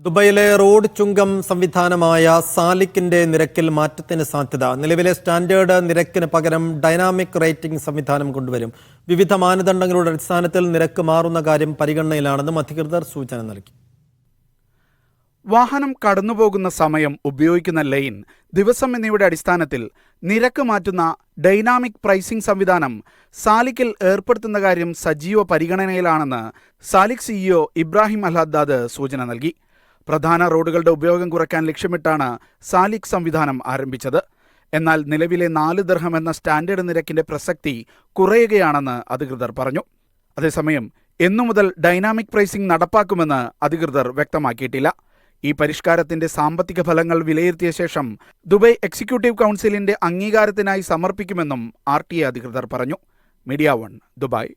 ദുബൈയിലെ road ചുങ്കം സംവിധാനമായ സാലിക്കിന്റെ നിരക്കിൽ മാറ്റത്തിന് സാധ്യത. നിലവിലെ സ്റ്റാൻഡേർഡ് നിരക്കിന് പകരം ഡൈനാമിക് റേറ്റിംഗ് സംവിധാനം കൊണ്ടുവരും. വിവിധ മാനദണ്ഡങ്ങളുടെ അടിസ്ഥാനത്തിൽ നിരക്ക് മാറുന്ന കാര്യം പരിഗണനയിലാണെന്നും അധികൃതർ സൂചന നൽകി. വാഹനം കടന്നുപോകുന്ന സമയം ഉപയോഗിക്കുന്ന ലൈൻ ദിവസം എന്നിവയുടെ അടിസ്ഥാനത്തിൽ നിരക്ക് മാറ്റുന്ന ഡൈനാമിക് പ്രൈസിംഗ് സംവിധാനം സാലിക്കിൽ ഏർപ്പെടുത്തുന്ന കാര്യം സജീവ പരിഗണനയിലാണെന്ന് Salik CEO Ibrahim Al Haddad സൂചന നൽകി. പ്രധാന റോഡുകളുടെ ഉപയോഗം കുറയ്ക്കാൻ ലക്ഷ്യമിട്ടാണ് സാലിക് സംവിധാനം ആരംഭിച്ചത്. എന്നാൽ നിലവിലെ നാല് ദർഹം എന്ന സ്റ്റാൻഡേർഡ് നിരക്കിന്റെ പ്രസക്തി കുറയുകയാണെന്ന് അധികൃതർ പറഞ്ഞു. അതേസമയം എന്നു മുതൽ ഡൈനാമിക് പ്രൈസിംഗ് നടപ്പാക്കുമെന്ന് അധികൃതർ വ്യക്തമാക്കിയിട്ടില്ല. ഈ പരിഷ്കാരത്തിന്റെ സാമ്പത്തിക ഫലങ്ങൾ വിലയിരുത്തിയ ശേഷം ദുബൈ എക്സിക്യൂട്ടീവ് കൗൺസിലിന്റെ അംഗീകാരത്തിനായി സമർപ്പിക്കുമെന്നും ആർ ടി അധികൃതർ പറഞ്ഞു. Media One Dubai.